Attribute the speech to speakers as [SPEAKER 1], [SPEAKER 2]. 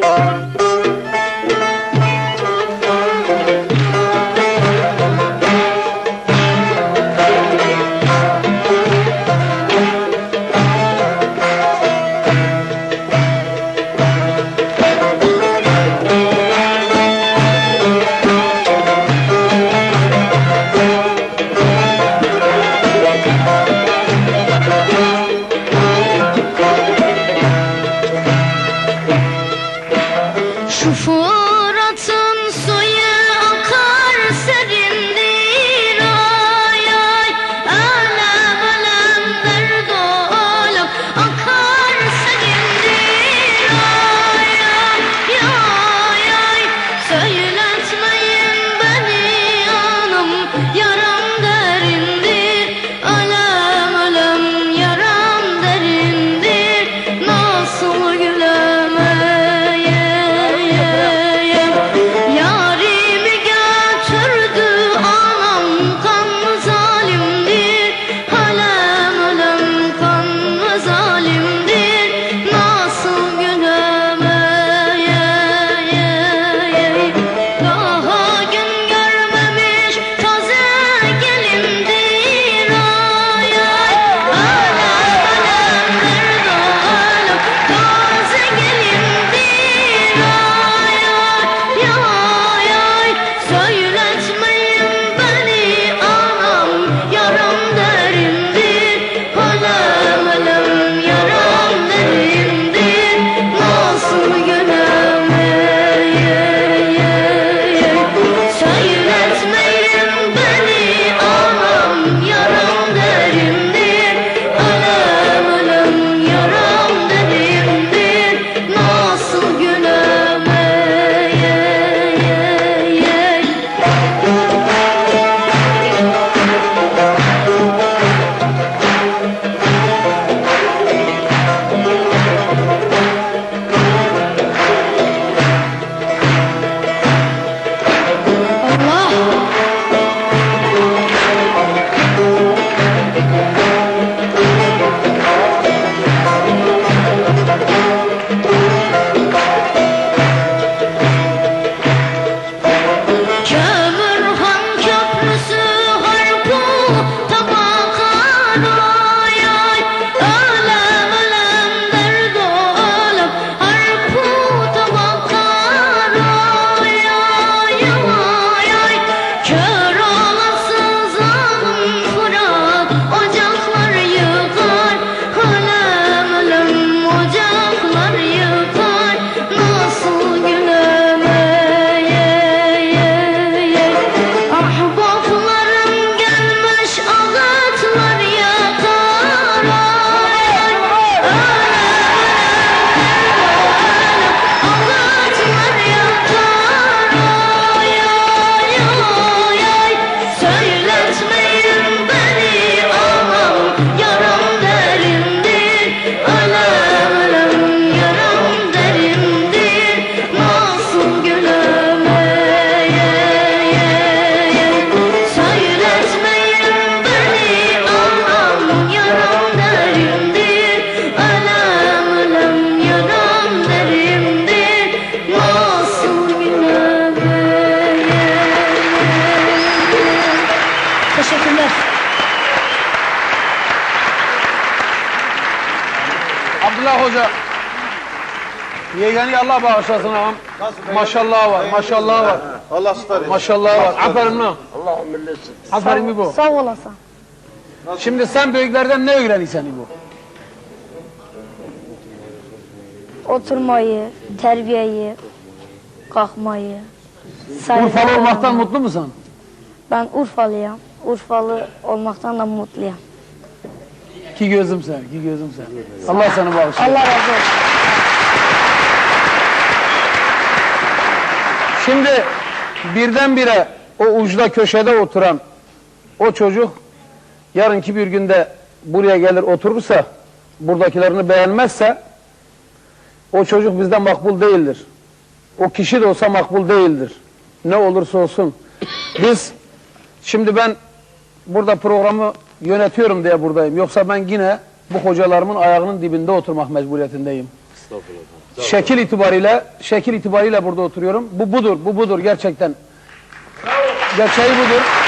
[SPEAKER 1] Thank you. chouchou.
[SPEAKER 2] Abdullah Hoca. Yegeni Allah bağışlasın ağam. Maşallah var, maşallah var.
[SPEAKER 3] Allah süper.
[SPEAKER 2] Maşallah var. Aferin lan.
[SPEAKER 3] Allah'ım milletsin.
[SPEAKER 2] Aferin mi bu?
[SPEAKER 1] Sağ olasın.
[SPEAKER 2] Şimdi sen büyüklerden ne öğrenirsen bu?
[SPEAKER 1] Oturmayı, terbiyeyi, kalkmayı,
[SPEAKER 2] Urfalı olmaktan mutlu musun?
[SPEAKER 1] Ben Urfalıyım. Urfalı olmaktan da mutluyum.
[SPEAKER 2] Ki gözüm sen, ki gözüm sen. Allah seni bağışlasın.
[SPEAKER 1] Allah razı olsun.
[SPEAKER 2] Şimdi birdenbire o uçta köşede oturan o çocuk yarınki bir günde buraya gelir oturursa buradakilerini beğenmezse o çocuk bizde makbul değildir. O kişi de olsa makbul değildir. Ne olursa olsun. Biz şimdi ben burada programı yönetiyorum diye buradayım. Yoksa ben yine bu hocalarımın ayağının dibinde oturmak mecburiyetindeyim. Şekil itibariyle, şekil itibariyle burada oturuyorum. Bu budur, bu budur gerçekten. Gerçeği budur.